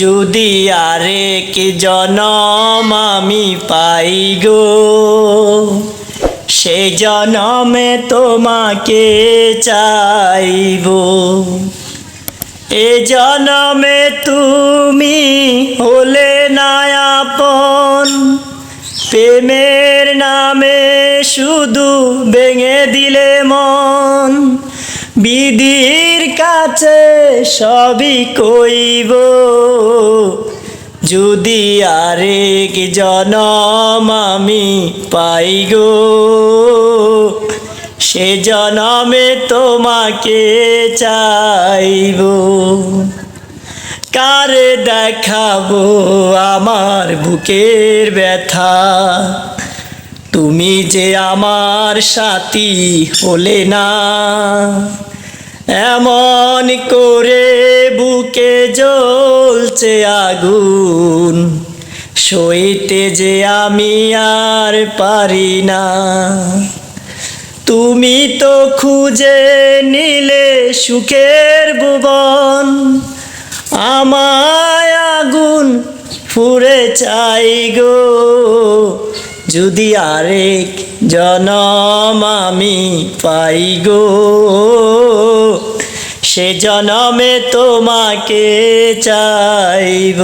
যদি আরেক জনম আমি পাই গো, সে জনমে তোমাকে চাইব। এ জনমে তুমি হলে নায়াপন প্রেমের নামে শুধু ভেঙে দিলে মন। বিধির কাছে সবই কইব। যদি আরেক জনম আমি পাই গো, সে জনমে তোমাকে চাইব। কারে দেখাবো আমার বুকের ব্যথা? তুমি যে আমার সাথী হলে না। এমন করে বুকে জ্বলছে আগুন, সইতে যে আমি আর পারি না। তুমি তো খুঁজে নিলে সুখের ভুবন, আমায় আগুন ফুরে চাই গো। যদি আরেক জনম আমি পাই গো। সে জনমে তোমাকে চাইব।